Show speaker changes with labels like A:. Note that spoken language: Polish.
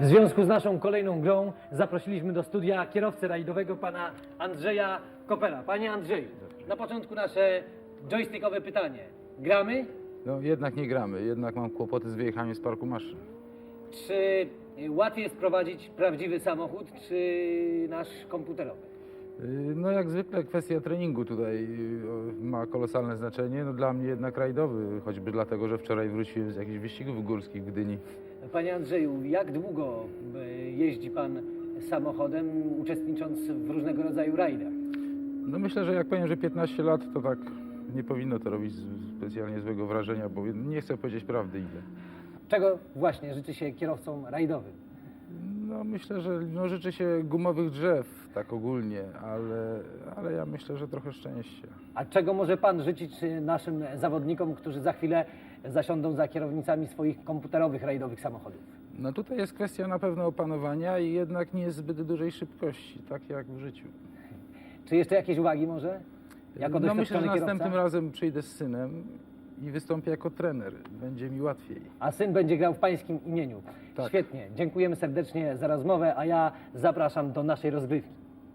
A: W związku z naszą kolejną grą zaprosiliśmy do studia kierowcę rajdowego pana Andrzeja Kopera. Panie Andrzeju, na początku nasze joystickowe pytanie. Gramy?
B: No jednak nie gramy, jednak mam kłopoty z wyjechaniem z parku maszyn.
A: Czy łatwiej jest prowadzić prawdziwy samochód, czy nasz komputerowy?
B: Yy, No jak zwykle kwestia treningu tutaj o, ma kolosalne znaczenie. No dla mnie jednak rajdowy, choćby dlatego, że wczoraj wróciłem z jakichś wyścigów górskich w Gdyni.
A: Panie Andrzeju, jak długo y, jeździ pan samochodem, uczestnicząc w różnego rodzaju rajdach?
B: No myślę, że jak powiem, że 15 lat, to tak nie powinno to robić specjalnie złego wrażenia, bo nie chcę powiedzieć prawdy ile.
A: Czego właśnie życzy się kierowcom rajdowym?
B: No myślę, że no, życzę się gumowych drzew, tak ogólnie, ale, ale ja myślę, że trochę szczęścia.
A: A czego może pan życzyć y, naszym zawodnikom, którzy za chwilę zasiądą za kierownicami swoich komputerowych rajdowych samochodów?
B: No tutaj jest kwestia na pewno opanowania i jednak nie zbyt dużej szybkości, tak jak w życiu.
A: Czy jeszcze jakieś uwagi może? Jako
B: no myślę, że następnym
A: kierowca?
B: razem przyjdę z synem i wystąpię jako trener. Będzie mi łatwiej.
A: A syn będzie grał w pańskim imieniu.
B: Tak.
A: Świetnie. Dziękujemy serdecznie za rozmowę, a ja zapraszam do naszej rozgrywki.